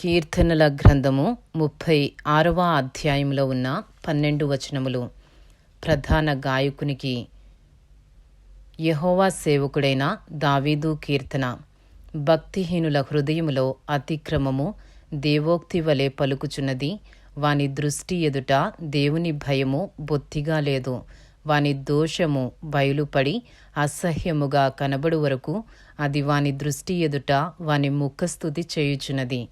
కీర్తనల గ్రంథము ముప్పై ఆరవ అధ్యాయంలో ఉన్న పన్నెండు వచనములు. ప్రధాన గాయకునికి యహోవా సేవకుడైన దావీదు కీర్తన. భక్తిహీనుల హృదయములో అతిక్రమము దేవోక్తి వలె పలుకుచున్నది. వాని దృష్టి ఎదుట దేవుని భయము బొత్తిగా లేదు. వాని దోషము బయలుపడి అసహ్యముగా కనబడు వరకు అది వాని దృష్టి ఎదుట వాని ముఖస్థుతి చేయుచున్నది.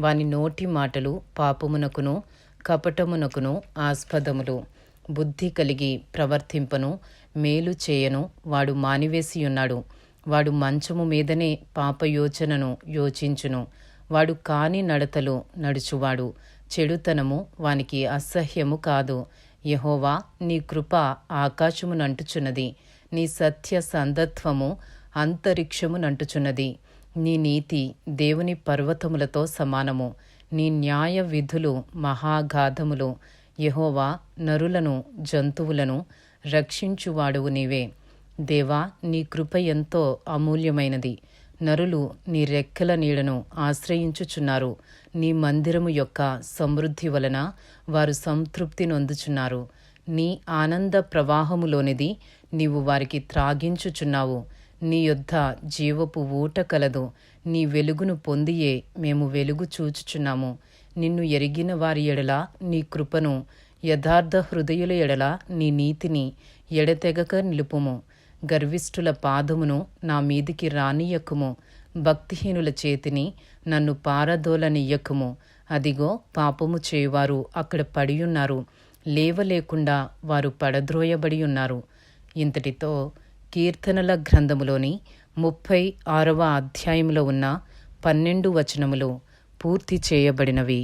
వాని నోటి మాటలు పాపమునకును కపటమునకును ఆస్పదములు. బుద్ధి కలిగి ప్రవర్తింపను మేలు చేయను వాడు మానివేసియున్నాడు. వాడు మంచము మీదనే పాపయోచనను యోచించును. వాడు కాని నడతలు నడుచువాడు. చెడుతనము వానికి అసహ్యము కాదు. యహోవా నీ కృప ఆకాశమునంటుచున్నది. నీ సత్య సందత్వము అంతరిక్షమునంటుచున్నది. నీ నీతి దేవుని పర్వతములతో సమానము. నీ న్యాయ విధులు మహాగాధములు యహోవా నరులను జంతువులను రక్షించువాడువు నీవే. దేవా నీ కృప ఎంతో అమూల్యమైనది. నరులు నీ రెక్కల నీడను ఆశ్రయించుచున్నారు. నీ మందిరము యొక్క సమృద్ధి వలన వారు సంతృప్తి నొందుచున్నారు. నీ ఆనంద ప్రవాహములోనిది నీవు వారికి త్రాగించుచున్నావు. నీ యొద్ద జీవపు ఊట కలదు. నీ వెలుగును పొందియే మేము వెలుగు చూచుచున్నాము. నిన్ను ఎరిగిన వారి ఎడల నీ కృపను యథార్థ హృదయుల ఎడల నీ నీతిని ఎడతెగక నిలుపుము. గర్విష్ఠుల పాదమును నా మీదికి రానియక్కుము భక్తిహీనుల చేతిని నన్ను పారదోలనియ్యకుము. అదిగో పాపము చేయువారు అక్కడ పడియున్నారు. లేవలేకుండా వారు పడద్రోయబడి ఉన్నారు ఇంతటితో కీర్తనల గ్రంథములోని ముప్పై ఆరవ అధ్యాయంలో ఉన్న పన్నెండు వచనములు పూర్తి చేయబడినవి.